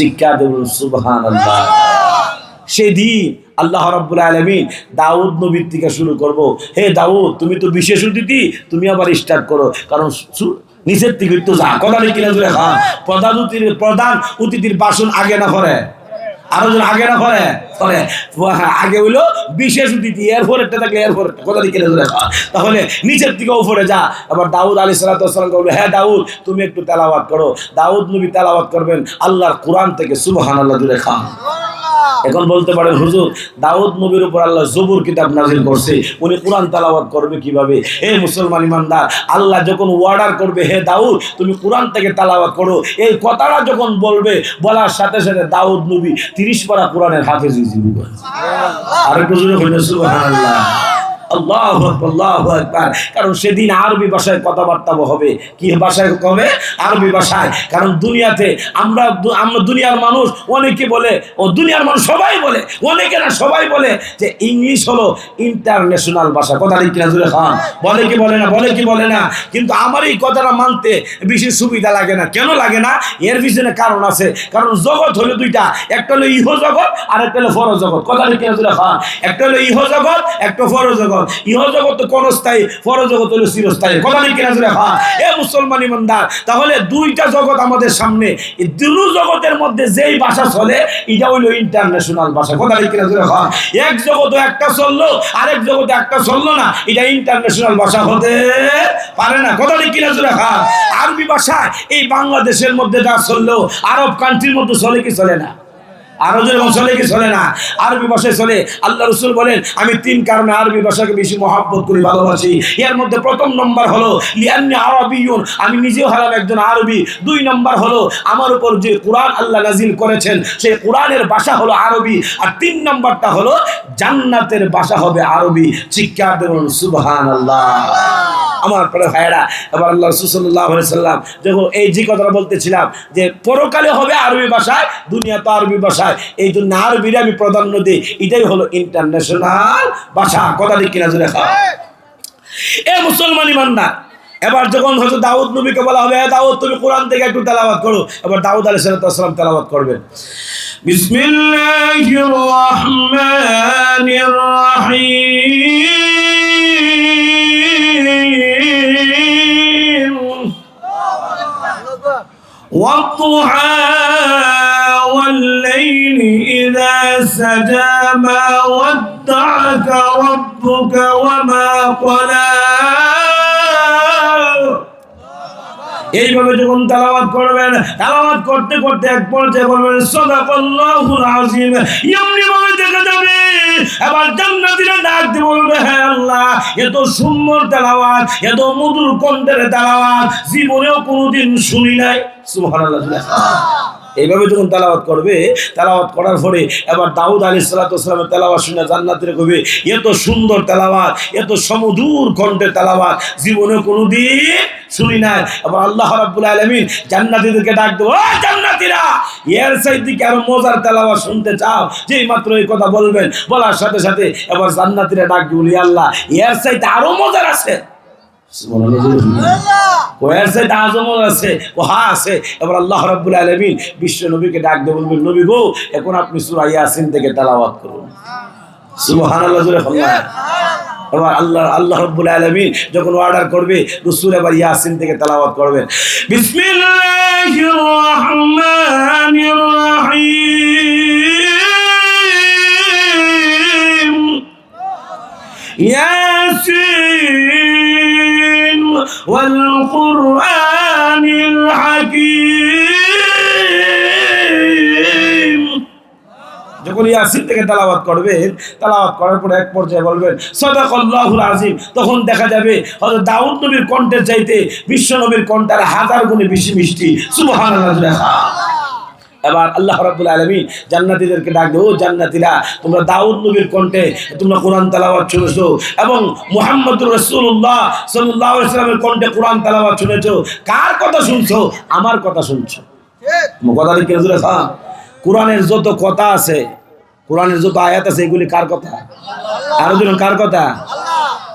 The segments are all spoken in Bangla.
চিৎকার দেবেন সুবহান আল্লাহ সেদিন আল্লাহ রব্বুল আলমিন দাউদ নবীর থেকে শুরু করব। হে দাউদ, তুমি তো বিশেষ অতিথি, তুমি আবার স্টার্ট করো। কারণ নিচের থেকে তো যা কথা কিনা প্রধান অতিথির প্রধান অতিথির বাসন আগে না করে আরও জন আগে না পরে পরে আগে হইল বিশেষ অতিথি এরপরেরটা থাকলে এরপরেরটা, কথা খান তাহলে নিচের দিকে উপরে যা, আবার দাউদ আলী সালাতাম করবে হ্যাঁ দাউদ, তুমি একটু তেলাওয়াত করো। দাউদ নবী তেলাওয়াত করবেন, আল্লাহর কোরআন থেকে সুবহান আল্লাহ দূরে খান এখন বলতে পারেন হুজুর দাউদ নবীর উপর আল্লাহ জবুর কিতাব নাজিল করছে উনি কোরআন তালাবাদ করবে কীভাবে? হে মুসলমান ইমানদার আল্লাহ যখন ওয়ার্ডার করবে হে দাউদ তুমি কোরআন থেকে তালাবাদ করো এই কথাটা যখন বলবে বলার সাথে সাথে দাউদ নবী তিরিশ পারা কোরআনের হাফেজ আর আরেকটু জুড়ে হইল সুবহানাল্লাহ। আল্লাহ আল্লাহ আকবার। কারণ সেদিন আরবি ভাষায় কথাবার্তা হবে। কি ভাষায় হবে আরবি ভাষায়। কারণ দুনিয়াতে আমরা আমরা দুনিয়ার মানুষ, অনেকে বলে, ও দুনিয়ার মানুষ সবাই বলে, অনেকে না, সবাই বলে যে ইংলিশ হলো ইন্টারন্যাশনাল ভাষা। কথা কিনা জুড়ে খান বলে কি বলে না, বলে কি বলে না? কিন্তু আমার এই কথাটা মানতে বেশি সুবিধা লাগে না। কেন লাগে না? এর পিছনে কারণ আছে। কারণ জগৎ হলো দুইটা। একটা হলো ইহ জগৎ আর একটা হলো ফর জগৎ। কথা কিনা জুড়ে খান একটা হলো ইহ জগৎ, একটা ফর জগৎ। ইহ জগৎ তো ক্ষণস্থায়ী ফর জগৎ হলো চিরস্থায়ী। কথা ঠিক কিনা জুড়ে এ মুসলমান ইমানদার তাহলে দুইটা জগৎ আমাদের সামনে এই দুটো জগতের মধ্যে যেই ভাষা চলে এটা হইল ইন্টারন্যাশনাল ভাষা। কথা ঠিক কিনা খান এক জগতে একটা চলল আরেক জগতে একটা চলল না এটা ইন্টারন্যাশনাল ভাষা হতে পারে না। কথা ঠিক কিনা খান আরবি ভাষা এই বাংলাদেশের মধ্যে যা চলল আরব কান্ট্রির মধ্যে চলে কি চলে না? আরও যেরকম চলে কি চলে না? আরবি ভাষায় চলে। আল্লাহ রসুল বলেন, আমি তিন কারণে আরবি ভাষাকে বেশি মহাব্বত করি, ভালোবাসি। এর মধ্যে প্রথম নম্বর হলো লিয়ান্নি আরবিয়ুন। আমি নিজেও হলাম একজন আরবি। দুই নম্বর হলো, আমার উপর যে কোরআন আল্লাহ নাজিল করেছেন, সেই কোরআনের ভাষা হলো আরবি। আর তিন নম্বরটা হলো, জান্নাতের ভাষা হবে আরবি। চিৎকার দেবন সুবহান আল্লাহ আমার পরে ভাইয়েরা, এবার আল্লাহ সুসল্লাহ সাল্লাম যখন এই যে কথাটা বলতেছিলাম যে পরকালে হবে আরবি ভাষায়, দুনিয়া তো আরবি ভাষায়। এই জন্য আরবির আমি প্রাধান্য দিই। এটাই হলো ইন্টারন্যাশনাল ভাষা। কথা ঠিক কিনা জুড়ে খাওয়া এ মুসলমান ইমানদার, এবার যখন হয়তো দাউদ নবীকে বলা হবে দাউদ, তুমি কোরআন থেকে একটু তেলাবাদ করো। এবার দাউদ আলী সালাম তেলাবাদ করবেন। বিসমিল্লাহির রহমানির রহিম। والضحى والليل إذا سجى ما ودعك ربك وما قلى. এইভাবে যখন তালাবাদ করবেন তালাবাদ করতে করতে এক পর্যায়ে বলবেন, সদাকল্লাহুল আজিম এমনি ভাবে দেখা যাবে। জান্নাতীরা ডাক দিয়ে বলবে হ্যাঁ আল্লাহ এত সুন্দর তালাবাদ এত মধুর কণ্ঠের তালাবাদ জীবনেও কোনোদিন শুনি নাই। সুবহানাল্লাহ। এইভাবে যখন তেলাওয়াত করবে, তেলাওয়াত করার পরে এবার দাউদ আলী সালাতামের তেলাওয়াত শুনে জান্নাতের কবে, এত সুন্দর তেলাওয়াত, এত সমধুর কণ্ঠের তেলাওয়াত, জীবনে কোনোদিন শুনি নাই। এবার আল্লাহ রাব্বুল আলামিন জান্নাতীদেরকে ডাক দেবো জান্নাতীরা, এর সাইড থেকে আরও মজার তেলাওয়াত শুনতে চাও? যেই মাত্র এই কথা বলবেন, বলার সাথে সাথে এবার জান্নাতীরা ডাক বলি আল্লাহ, এর সাইড আরও মজার আছে। আছে এবার আল্লাহ রব্বুল আলমিন বিশ্ব নবীকে ডাক নবী গো এখন আপনি থেকে তালাবাদ এবার আল্লাহ যখন অর্ডার করবে রসুল এবার ইয়াসিন থেকে তালাবাদ করবেন। Yes, sir. والقرآن الحكيم যখন ইয়াসিন থেকে তালাবাত করবেন তালাবাত করার পরে এক পর্যায়ে বলবেন সদাকল্লাহুল আজিম তখন দেখা যাবে হয়তো দাউদ নবীর কণ্ঠের চাইতে বিশ্ব নবীর কণ্ঠের হাজার গুণে বেশি মিষ্টি সুবহানাল্লাহ এবার আল্লাহ রাব্বুল আলামিন জান্নাতীদেরকে ডাক দেও জান্নাতীরা তোমরা দাউদ নবীর কণ্ঠে তোমরা কোরআন তেলাওয়াত শুনেছো এবং মুহাম্মদুর রাসূলুল্লাহ সাল্লাল্লাহু আলাইহি সাল্লামের কণ্ঠে কোরআন তেলাওয়াত শুনেছো? কার কথা শুনছো? আমার কথা শুনছো। কথা কি নজরে খান কোরআনের যত কথা আছে কোরআনের যত আয়াত আছে এগুলি কার কথা? আরও জন কার কথা?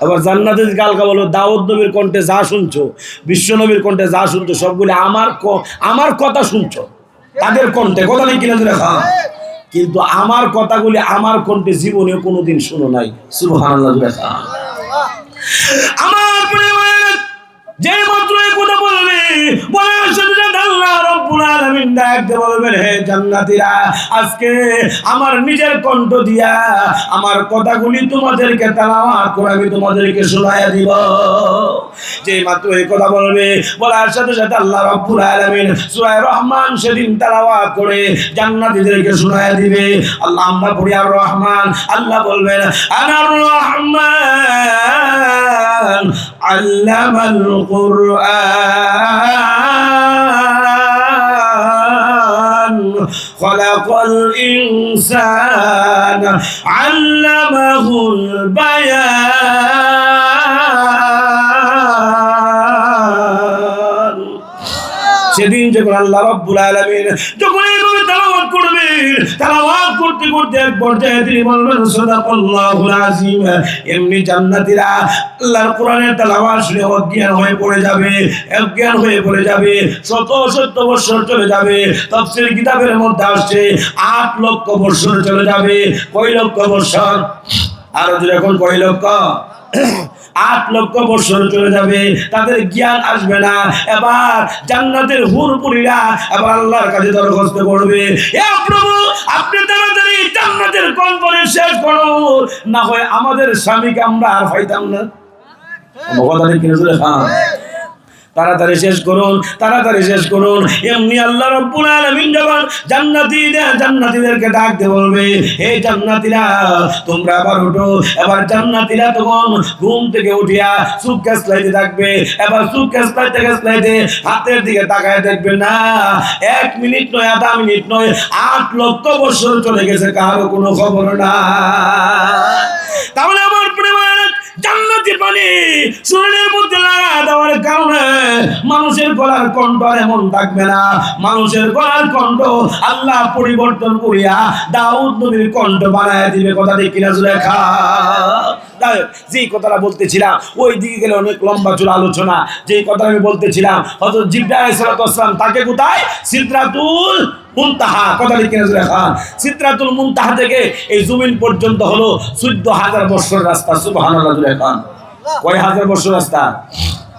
এবার জান্নাতের কালকা বলো দাউদ নবীর কণ্ঠে যা শুনছো বিশ্ব নবীর কণ্ঠে যা শুনছো সবগুলি আমার আমার কথা শুনছো। তাদের কণ্ঠে কথা নেই, কিনা ধরে খা। কিন্তু আমার কথাগুলি আমার কণ্ঠে জীবনে কোনোদিন শুনো নাই, সুবহানাল্লাহ খান আমার যে মাত্র কথা বলবে, বলে আল্লাহ রব্বুল আলামিন ডাকতে বলবেন, হে জান্নাতীরা, আজকে আমার নিজের কণ্ঠ দিয়া আমার কথাগুলি তোমাদেরকে তেলাওয়াত তোমাদেরকে শোনায়া দিব। যে মাত্র এই কথা বলবে, বলার সাথে সাথে আল্লাহ রব্বুল আলামিন সূরা রহমান সেদিন তেলাওয়াত করে জান্নাতীদেরকে শোনায়া দিবে। আল্লাহ আমরা পড়ি, আর রহমান। আল্লাহ বলবেন আনার রহমান আল্লামাল কুরআন। خلق الإنسان علمه البيان সেদিন যখন আল্লাহ রব্বুল আলামিন যখন এইভাবে তেলাওয়াত করবেন, তেলাওয়াত করতে করতে এক পর্যায়ে তিনি বলবেন, সাদাকাল্লাহুল আযীম। এমনি জান্নাতীরা আল্লাহর কোরআনের তেলাওয়াত শুনে অজ্ঞান হয়ে পড়ে যাবে, অজ্ঞান হয়ে পড়ে যাবে, শত শত বছর চলে যাবে, তাফসীর কিতাবের মধ্যে আসছে, আট লক্ষ বছর চলে যাবে, কয় লক্ষ বছর আর যখন কয় লক্ষ? আট লক্ষ বছর চলে যাবে, তাদের জ্ঞান আসবে না। এবার জান্নাতের হুরপুরীরা এবার আল্লাহর কাছে দরখাস্ত করবে। এ প্রভু, আপনি তাড়াতাড়ি জান্নাতের কনফারেন্স শেষ করো না হয় আমাদের স্বামীকে আমরা আর পাইতাম না। কথা ঠিক তাড়াতাড়ি শেষ করুন, তাড়াতাড়ি শেষ করুন। এমনি আল্লাহ রব্বুল আলামিন যখন জান্নাতীরা জান্নাতীদেরকে ডাকতে বলবে, হে জান্নাতীরা, তোমরা আবার ওঠো এবার জান্নাতীরা তখন ঘুম থেকে উঠিয়া সুখ লাইতে থাকবে। এবার সুখ লাইতে গেস লাইতে হাতের দিকে তাকায় দেখবে, না, এক মিনিট নয়, আধা মিনিট নয়, আট লক্ষ বছর চলে গেছে, কারও কোনো খবর না তাহলে আমার পরিবার জান্নাতি পানি শরীরের মধ্যে লাগা দেওয়ার কারণে মানুষের গলার কণ্ঠ এমন থাকবে না। মানুষের গলার কণ্ঠ আল্লাহ পরিবর্তন করিয়া দাউদ নবীর কণ্ঠ বানায় দিবে। কথা ঠিক কিনা হোক, যেই কথাটা বলতেছিলাম ওই দিকে গেলে অনেক লম্বা চূড়া আলোচনা। যেই কথাটা আমি বলতেছিলাম আলাইহিস সালাতু ওয়াসসালাম তাকে কোথায়? সিদরাতুল মুনতাহা কথা লিখে খান? সিদরাতুল মুনতাহা থেকে এই জমিন পর্যন্ত হলো চোদ্দ হাজার বছর রাস্তা সুবহানাল্লাহ খান। কয় হাজার বছর রাস্তা?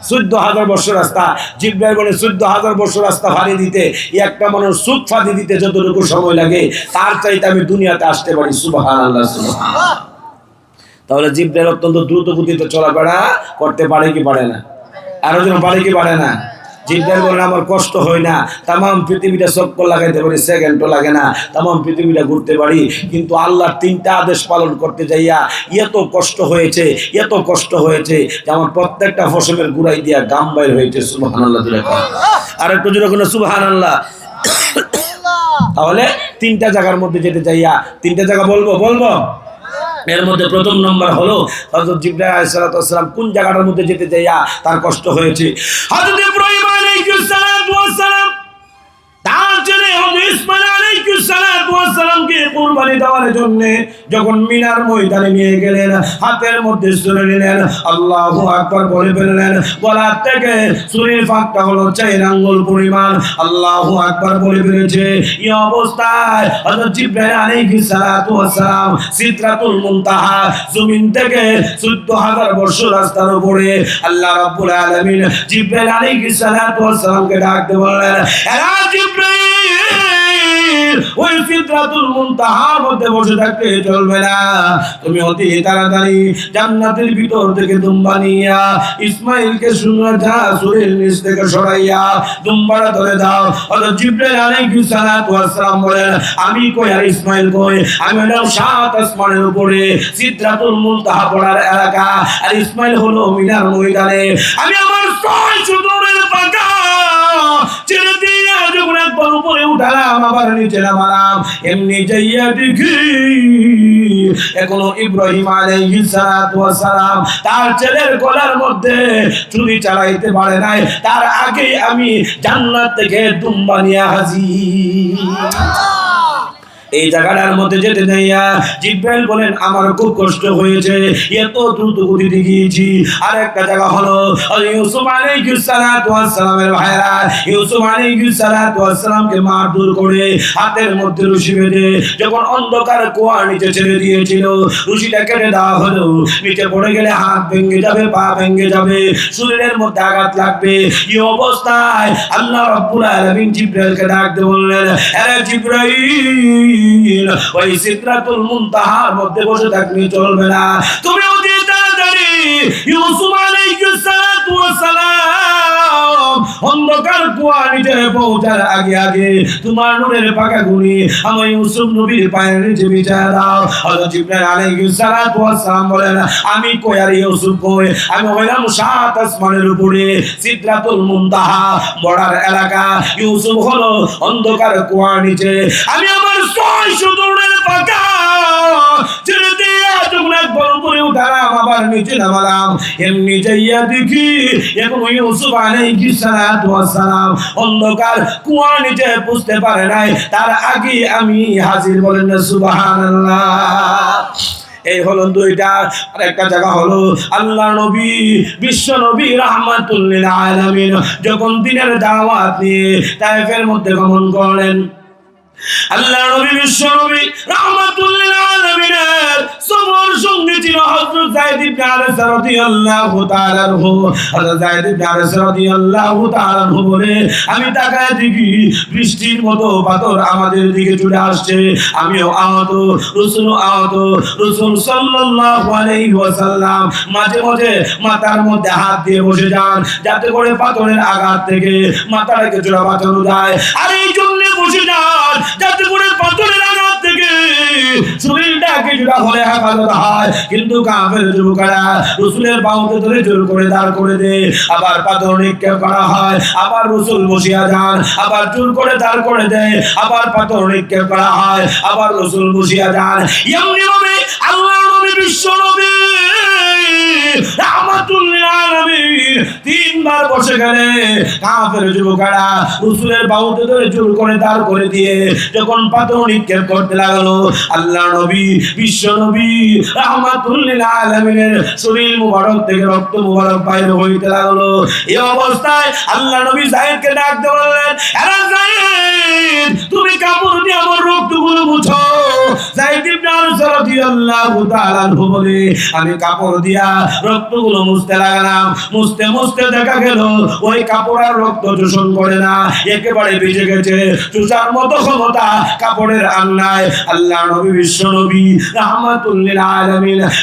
চোদ্দ হাজার বছর রাস্তা। জিব্রাইল বলে চোদ্দ হাজার বছর রাস্তা ফাড়ি দিতে একটা মানুষ সুখ ফাঁদি দিতে যতটুকু সময় লাগে তার চাইতে আমি দুনিয়াতে আসতে পারি সুবহানাল্লাহ সুবহানাল্লাহ। তাহলে জিব্রাইল অত্যন্ত দ্রুত গতিতে চলাফেরা করতে পারে কি পারে না? আরও যেন পারে কি পারে না? জিব্রাইল বলেন আমার কষ্ট হয় না। তাম পৃথিবীটা চক্কর লাগাইতে পারি সেকেন্ডও লাগে না। তাম পৃথিবীটা ঘুরতে পারি, কিন্তু আল্লাহর তিনটা আদেশ পালন করতে যাইয়া এত কষ্ট হয়েছে, এত কষ্ট হয়েছে যে আমার প্রত্যেকটা ফসলের গুড়াই দিয়া গাম বাইর হয়েছে সুবাহান আল্লাহ আর একটু জোরে কোনো সুবাহান আল্লাহ তাহলে তিনটা জায়গার মধ্যে যেতে চাইয়া তিনটা জায়গা বলব বলব? এর মধ্যে প্রথম নম্বর হলো হযরত জিবরাইল আলাইহিস সালাম কোন জায়গাটার মধ্যে যেতে চাইয়া তার কষ্ট হয়েছে? হযরত তার জন্য ইসমাইল সালামকে কুরবানি দেওয়ার জন্য যখন মিনার ময়দানে নিয়ে গেলেন, হাতের মধ্যে সুরে নিলেন, আল্লাহু আকবার বলে ফেললেন গলার থেকে সুরের ফাঁকটা হলো চার আঙ্গুল পরিমাণ। আল্লাহু আকবার বলে ফেলেছে, এই অবস্থায় হযরত জিবরাইল আলাইহিস সালাতু ওয়াস সালাম মুনতাহা জমিন থেকে 14000 বছর রাস্তার উপরে আল্লাহ রাব্বুল আলামিন জিবরাইল আলাইহিস সালাতু ওয়াস সালামকে বললেন, এরা জিবরাইল ওই সিদরাতুল মুনতাহার মধ্যে বসে থাকতে চলবে না তুমি অতি তাড়াতাড়ি জান্নাতের ভিতর থেকে দুম্বা নিয়া ইসমাইলকে শুনে যা সুরের নিচ থেকে সরাইয়া ধরে দাও। আলাইহিস সালাতু ওয়াস সালাম বলেন, আমি কই আর ইসমাইল কই? আমি হলাম সাত আসমানের উপরে মুনতাহা পড়ার এলাকা। আর ইসমাইল হলো মিনার ময়দানে। আমি আমার ছয় সুদূরের যখন উপরে উঠালাম আবার নিচে নামালাম। এমনি যাইয়া দেখি এখনও ইব্রাহিম আলাইহিস সালাম তার ছেলের গলার মধ্যে চুরি চালাইতে পারে নাই। তার আগে আমি জান্নাত থেকে দুম্বা নিয়ে হাজির। এই জায়গাটার মধ্যে যেতে যাইয়া জিব্রাইল বলেন, আমার খুব কষ্ট হয়েছে। এত দ্রুত গতিতে গিয়েছি। আর একটা জায়গা হলো ইউসুফ আলাইহিস সালাতু ওয়াস সালামের ভাইরা। ইউসুফ আলাইহিস সালাতু ওয়াস সালামকে মারধর করে হাতের মধ্যে রশি বেঁধে যখন অন্ধকার কুয়ার নিচে ছেড়ে দিয়েছিল, রশিটা কেটে দেওয়া হলো। নিচে পড়ে গেলে হাত ভেঙে যাবে, পা ভেঙে যাবে, শরীরের মধ্যে আঘাত লাগবে। এই অবস্থায় আল্লাহ রাব্বুল আলামিন জিব্রাইলকে ডাকতে বললেন, আরে জিব্রাইল! ওই সিদ্রাতুল মুনতাহার মধ্যে বসে থাকলে চলবে না। তুমি অতি তাড়াতাড়ি। ইউসুফ আলাইহিস সালাতু ওয়াস সালাম। অন্ধকার কুয়া পৌঁছার আগে আগে তোমার পাকা আমার ইউসুফ নবীর পায়ের নিচে দাও। হযরত জিবরাইল আলাইহিস বলেন, আমি কই ইউসুফ কই? আমি হইলাম সাত আসমানের উপরে মুনতাহা এলাকা। ইউসুফ হলো অন্ধকার কুয়ার নিচে। আমি আমার ছয় সুদূরের পাকা যখন একবার উপরে উঠালাম আবার নিচে নামালাম। এমনি যাইয়া দেখি এবং ইউসুফ আলাইহিস সালাতু ওয়াস সালাম অন্ধকার, কুয়ার নিচে বুঝতে পারে নাই। তার আগে আমি হাজির বলেন সুবহানাল্লাহ। এই হলো দুইটা আর একটা জায়গা হলো আল্লাহ নবী, বিশ্ব নবী রহমাতুল্লিল আলামিন। যখন দিনের দাওয়াত নিয়ে তাইফের মধ্যে গমন করলেন আল্লাহ নবী সবর সঙ্গে ছিল হযরত যায়েদ ইবনে রাদিয়াল্লাহু তাআলা হযরত যায়েদ ইবনে রাদিয়াল্লাহু তাআলা বলে, আমি তাকায় দেখি বৃষ্টির মতো পাথর আমাদের দিকে চলে আসছে। আমিও আহত রাসূল আহত, রাসূল সাল্লাল্লাহু আলাইহি ওয়াসাল্লাম মাঝে মাঝে মাথার মধ্যে হাত দিয়ে বসে যান, যাতে করে পাথরের আঘাত থেকে মাথাটাকে চূড়া বাঁচানো যায়। আর এই জন্য বসে যান যাতে করে পাথরের আঘাত থেকে শরীরটা কিছুটা হলে হেফাজত হয়। কিন্তু কাফের যুবকেরা রসুলের বাহুতে ধরে জোর করে দাঁড় করে দে। আবার পাথর নিক্ষেপ করা হয়। আবার রসুল বসিয়া যান। আবার জোর করে দাঁড় করে দেয় আবার পাথর নিক্ষেপ করা হয়। আবার রসুল বসিয়া যান। এমনি ভাবে আল্লাহ নবী বিশ্ব নবী। তিনবার বসে গেলে কাফের যুবকেরা রসুলের বাহুতে ধরে জোর করে দাঁড় করে দিয়ে যখন পাথর নিক্ষেপ করতে লাগল, আল্লাহ নবী, বিশ্ব নবী আলামিনের শরীর মুবারক থেকে রক্ত মুবারক বাইরে হইতে লাগল। অবস্থায় আল্লাহ নবী জায়েদকে ডাকতে বললেন তুমি কাপড় দিয়ে আমার রক্তগুলো মুছো। আমি কাপড় দিয়া রক্তগুলো মুছতে লাগলাম। মুছতে মুছতে দেখা গেল, ওই কাপড় আর রক্ত শোষণ করে না। একেবারে ভিজে গেছে। চুষার মতো ক্ষমতা কাপড়ের আন্নায় আল্লাহ নবী, বিশ্ব নবী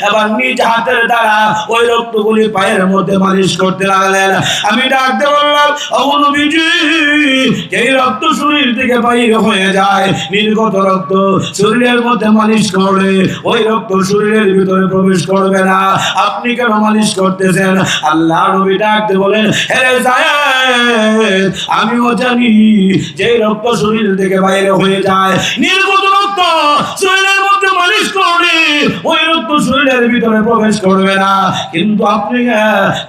এবার নিজ হাতের দ্বারা ওই রক্তগুলি পায়ের মধ্যে মালিশ করতে লাগলেন। আমি ডাকতে বললাম ও এই রক্ত শরীর থেকে বাইর হয়ে যায়, নির্গত রক্ত শরীরের মধ্যে মালিশ করলে ওই রক্ত শরীরের ভিতরে প্রবেশ করবে না। আপনি কেন মালিশ করতেছেন? আল্লাহ নবী ডাকতে বলেন হেরে যায় আমিও জানি যে রক্ত শরীর থেকে বাইরে হয়ে যায়। নির্গত রক্ত শরীরের মধ্যে মালিশ করলে ওই রক্ত শরীরের ভিতরে প্রবেশ করবে না। কিন্তু আপনি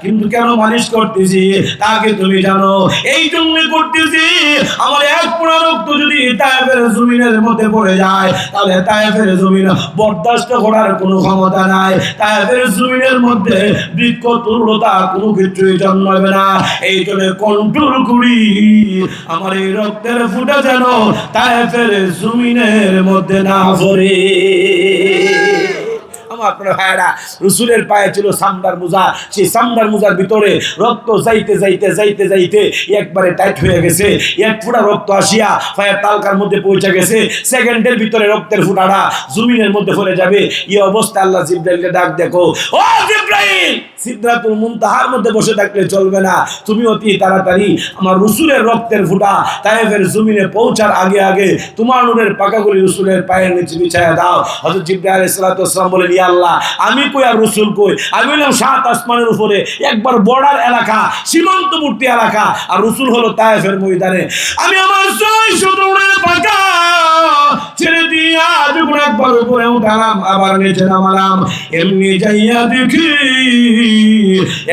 কিন্তু কেন মালিশ করতেছি? তাকে তুমি জানো। এই জন্য করতেছি, আমার এক পোড়া রক্ত যদি তায়েফের জমিনের মধ্যে পড়ে যায়, তাহলে তায়েফের জমিন বরদাস্ত করার কোনো ক্ষমতা নাই। তায়েফের জমিনের মধ্যে বৃক্ষ তুল্যতা কোনো কিছুই জন্মাবে না। এই জন্য কন্ট্রোল করি আমার এই রক্তের ফুটা যেন তায়েফের জমিনের মধ্যে না ভরে। আপনার ভাইয়েরা, রসুলের পায়ে ছিল সামদার মোজা। সেই সামদার মোজার ভিতরে রক্ত যাইতে যাইতে যাইতে যাইতে একবারে টাইট হয়ে গেছে। এক ফুটা রক্ত আসিয়া পায়ের তালকার মধ্যে পৌঁছে গেছে। সেকেন্ডের ভিতরে রক্তের ফুটাটা জমিনের মধ্যে পড়ে যাবে। এই অবস্থা আল্লাহ জিব্রাইলকে ডাক, দেখো, ও জিব্রাইল সিদ্ধাতুল মুনতাহার মধ্যে বসে থাকলে চলবে না। তুমি অতি তাড়াতাড়ি আমার রসুলের রক্তের ফুটা তাইফের জমিনে পৌঁছার আগে আগে তোমার নূরের পাকাগুলি রসুলের পায়ের নিচে বিছায়া দাও। হযরত জিব্রাইল আলাইহিস সালাতু বলেন, ইয়া আল্লাহ, আমি কই আর রসুল কই? আমি হলাম সাত আসমানের উপরে, একবার বর্ডার এলাকা সীমান্তবর্তী এলাকা, আর রসুল হলো তায়েফের ময়দানে। আমি আমার ছয় শতরের পাকা ছেড়ে দিয়া যখন একবার উপরে উঠালাম, আবার নিচে নামালাম। এমনি যাইয়া দেখি,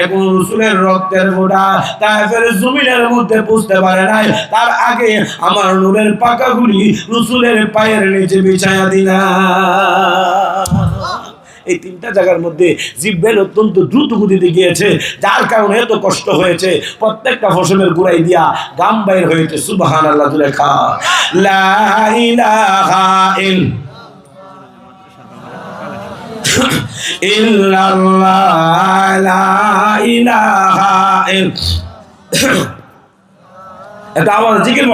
এখন রসুলের রক্তের গোড়া তাইফের জমিনের মধ্যে বুঝতে পারে নাই। তার আগে আমার নূরের পাকাগুলি রসুলের পায়ের নিচে বিছায়া দিলাম। এই তিনটা জায়গার মধ্যে জিব্বেল অত্যন্ত দ্রুত গতিতে গিয়েছে, যার কারণে এত কষ্ট হয়েছে। প্রত্যেকটা ফসলের গুড়াই দিয়া গাম বাইর হয়েছে সুবাহান আল্লাহ তুলে খা লা ইলাহা ইল, ইল্লাল্লাহ, লা ইলাহা ইল। একটা আওয়াজ, জিকির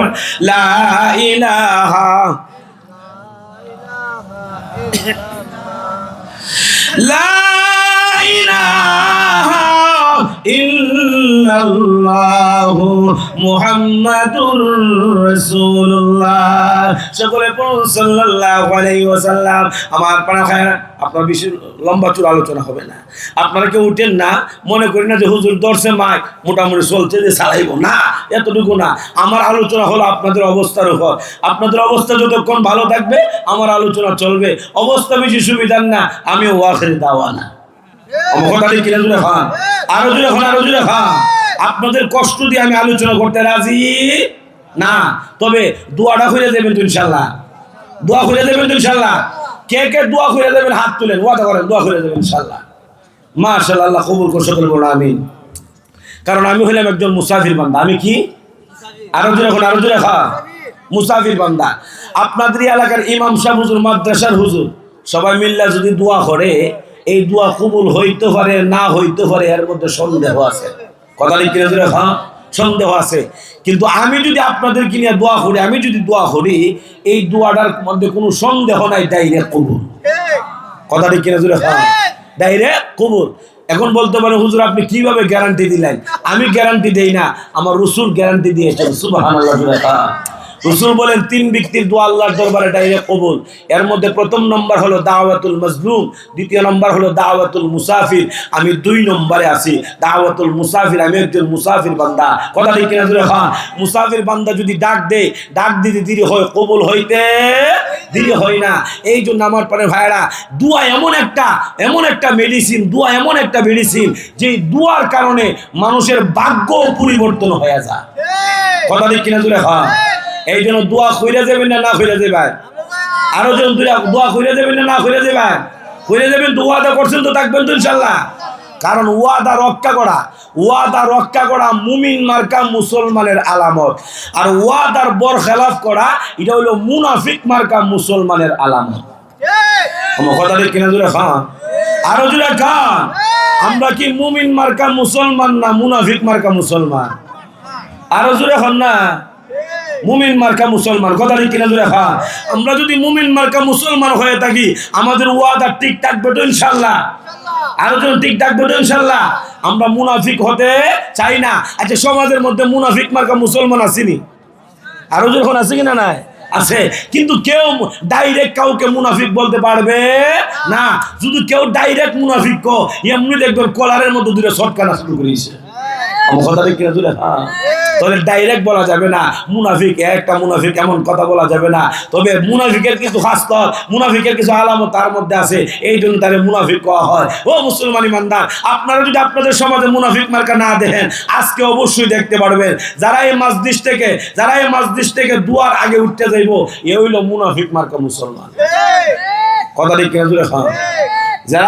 লা ইলাহা ইন্নাল্লাহু মুহাম্মাদুর রাসূলুল্লাহ। সকলে পড়ুন সাল্লাল্লাহু আলাইহি ওয়াসাল্লাম। আমার পাড়া খায় আপনার বেশি লম্বা চূড় আলোচনা হবে না। আপনারা কেউ উঠেন না, মনে করি না যে হুজুর দর্শে মাইক, মোটামুটি চলছে যে চালাইব। না, এতটুকু না। আমার আলোচনা হলো আপনাদের অবস্থার উপর। আপনাদের অবস্থা যতক্ষণ ভালো থাকবে, আমার আলোচনা চলবে। অবস্থা বেশি সুবিধার না আমি ওয়াখের দাওয়া না আমার কথা ঠিক কিনা জুড়ে খান। আরও জুড়ে খান আরও জুড়ে খান। আপনাদের কষ্ট দিয়ে আমি আলোচনা করতে রাজি? না। তবে দোয়াটা খুলে দেবেন তো ইনশাল্লাহ। দোয়া খুলে দেবেন তো ইনশাল্লাহ। কে কে দোয়া খুলে দেবেন হাত তুলেন। ওয়াদা করেন দোয়া খুলে দেবেন ইনশাল্লাহ। মাশাল্লাহ আল্লাহ কবুল করে সকল বলো আমিন। কারণ আমি হলাম একজন মুসাফির বান্দা। আমি কি? আরও জোরে এখন আরও জোরে খা মুসাফির বান্দা। আপনাদের এলাকার ইমাম সাহেব হুজুর মাদ্রাসার হুজুর সবাই মিল্লা যদি দোয়া করে এই দোয়া কবুল হইতে পারে, না হইতে পারে, এর মধ্যে সন্দেহ আছে। কথা লিখে খা সন্দেহ আছে। কিন্তু আমি যদি আপনাদেরকে নিয়ে দোয়া করি, আমি যদি দোয়া করি, এই দোয়াটার মধ্যে কোনো সন্দেহ নাই ডাইরেক্ট কবুল। কথাটি কিনে জুড়ে খাওয়া ডাইরেক্ট কবুল। এখন বলতে পারে হুজুর, আপনি কীভাবে গ্যারান্টি দিলেন? আমি গ্যারান্টি দেই না, আমার রসুল গ্যারান্টি দিয়েছেন খাওয়া রসুল বলেন, তিন ব্যক্তির দোয়া আল্লাহর দরবারে ডাইরেক্ট কবুল। এর মধ্যে প্রথম নম্বর হলো দাওয়াতুল মজলুম, দ্বিতীয় নম্বর হলো দাওয়াতুল মুসাফির। আমি দুই নম্বরে আছি, দাওয়াতুল মুসাফির, আমি একজন মুসাফির বান্দা। কথা ঠিক কিনা জুড়ে খান মুসাফির বান্দা যদি ডাক দেয়, ডাক দিতে দেরি হয়, কবুল হইতে দেরি হয় না। এই জন্য আমার পরে ভাইরা দুয়া এমন একটা এমন একটা মেডিসিন দুয়া এমন একটা মেডিসিন যে দুয়ার কারণে মানুষের ভাগ্য পরিবর্তন হয়ে যায়। কথা ঠিক কিনা জুড়ে খান এই জন্য দোয়া খুঁড়ে যাবেন না না খুঁড়ে যাবেন। আরও জন দোয়া- খুঁড়ে যাবেন না না খুঁড়ে যাবেন। খুঁড়ে যাবেন তো ওয়াদা করছেন তো থাকবেন তো ইনশাল্লাহ। কারণ ওয়াদা রক্ষা করা, ওয়াদা রক্ষা করা মুমিন মার্কা মুসলমানের আলামত। আর ওয়াদার বর খেলাফ করা, এটা হলো মুনাফিক মার্কা মুসলমানের আলামত। আমরা কি মুমিন মার্কা মুসলমান না মুনাফিক মার্কা মুসলমান? আরও জুড়ে খান না। মুমিন মার্কা মুসলমান কথা ঠিক কিনা জুড়ে খা আমরা যদি মুমিন মার্কা মুসলমান হয়ে থাকি আমাদের ওয়াদা ঠিক থাকবে তো ইনশাল্লাহ। আরও যেন ঠিক থাকবে তো ইনশাল্লাহ। আমরা মুনাফিক হতে চাই না। আচ্ছা সমাজের মধ্যে মুনাফিক মার্কা মুসলমান আসেনি? আরও যখন আছে কিনা নাই? আছে। কিন্তু কেউ ডাইরেক্ট কাউকে মুনাফিক বলতে পারবে না। যদি কেউ ডাইরেক্ট মুনাফিক কো এমনি দেখবেন কলারের মধ্যে দূরে শর্টকানা শুরু করেছে। আমার কথা ঠিক কিনা জুড়ে হ্যাঁ। তবে ডাইরেক্ট বলা যাবে না মুনাফিক একটা মুনাফিক এমন কথা বলা যাবে না। তবে মুনাফিকের কিছু খাস্তর মুনাফিকের কিছু আলামত তার মধ্যে আছে এই জন্য তারে মুনাফিক কওয়া হয়। ও মুসলমান ইমানদার আপনারা যদি আপনাদের সমাজে মুনাফিক মার্কা না দেখেন আজকে অবশ্যই দেখতে পারবেন। যারা এই মাজদিস থেকে যারা এই মাজদিস থেকে দুয়ার আগে উঠতে যাইব এ হইল মুনাফিক মার্কা মুসলমান। কথা ঠিক কিনা জুড়ে খান